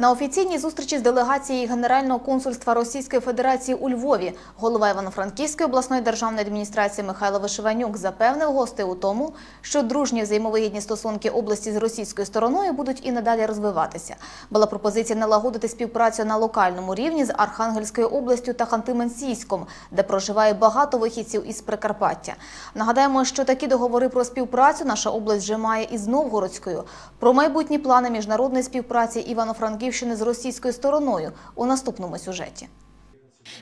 На офіційній зустрічі з делегацією Генерального консульства Російської Федерації у Львові голова Івано-Франківської обласної державної адміністрації Михайло Вишиванюк запевнив гостей у тому, що дружні взаємовигідні стосунки області з російською стороною будуть і надалі розвиватися. Була пропозиція налагодити співпрацю на локальному рівні з Архангельською областю та Ханти-Мансійськом, де проживає багато вихідців із Прикарпаття. Нагадаємо, що такі договори про співпрацю наша область вже має із Новгородською. Про майбутні плани міжнародної співпраці Івано-Франківщини з російською стороною у наступному сюжеті.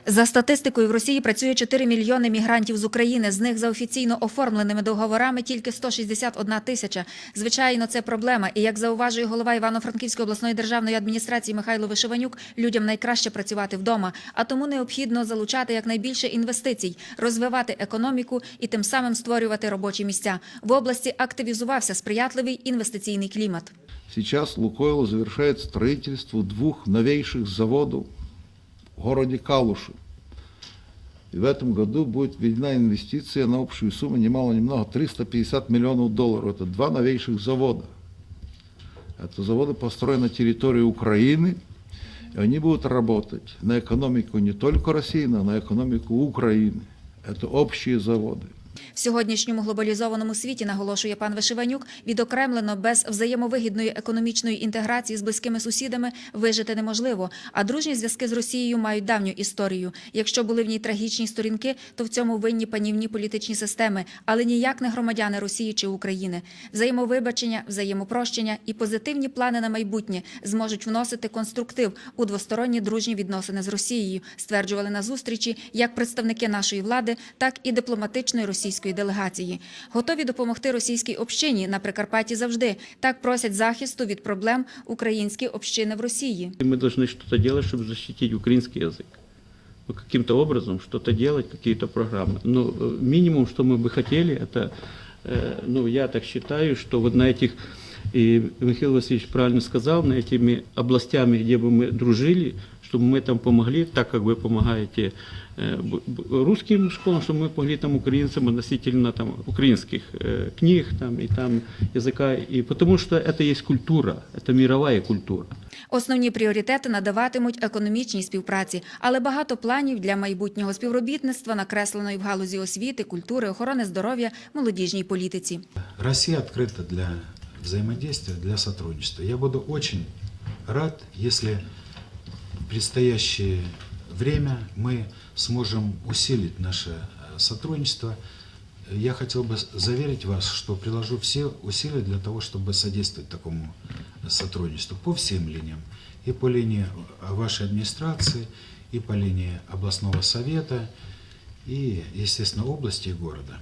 За статистикою, в Росії працює 4 мільйони мігрантів з України. З них за офіційно оформленими договорами тільки 161 тисяча. Звичайно, це проблема. І як зауважує голова Івано-Франківської обласної державної адміністрації Михайло Вишиванюк, людям найкраще працювати вдома, а тому необхідно залучати якнайбільше інвестицій, розвивати економіку і тим самим створювати робочі місця. В області активізувався сприятливий інвестиційний клімат. Сейчас Лукойл завершает строительство двух новейших заводов в городе Калуши. И в этом году будет введена инвестиция на общую сумму, немало немного, 350 миллионов долларов. Это два новейших завода. Это заводы построены на территории Украины, и они будут работать на экономику не только России, но и на экономику Украины. Это общие заводы. Сьогоднішньому глобалізованому світі, наголошує пан Вишиванюк, відокремлено без взаємовигідної економічної інтеграції з близькими сусідами вижити неможливо. А дружні зв'язки з Росією мають давню історію. Якщо були в ній трагічні сторінки, то в цьому винні панівні політичні системи, але ніяк не громадяни Росії чи України. Взаємовибачення, взаємопрощення і позитивні плани на майбутнє зможуть вносити конструктив у двосторонні дружні відносини з Росією, стверджували на зустрічі як представники нашої влади, так і дипломатичної російської делегації. Готові допомогти російській общині на Прикарпатті завжди. Так просять захисту від проблем українські общини в Росії. И мы должны что-то делать, чтобы защитить украинский язык. Ну, каким-то образом что-то делать, какие-то программы. Но э, минимум, что мы бы хотели, это, э, ну, я так считаю, что вот на этих, и Михаил Васильевич правильно сказал, на этими областями, где бы мы дружили, чтобы мы там помогли, так как вы помогаете э, б- б- русским школам, чтобы мы помогли там украинцам относительно там украинских э, книг там и там языка, и потому что это есть культура, это мировая культура. Основні пріоритети надаватимуть економічній співпраці, але багато планів для майбутнього співробітництва накреслено і в галузі освіти, культури, охорони здоров'я, молодіжній політиці. Россия открыта для взаимодействия, для сотрудничества. Я буду очень рад, если в предстоящее время мы сможем усилить наше э, сотрудничество. Я хотел бы заверить вас, что приложу все усилия для того, чтобы содействовать такому сотрудничеству по всем линиям. И по линии вашей администрации, и по линии областного совета, и, естественно, области и города.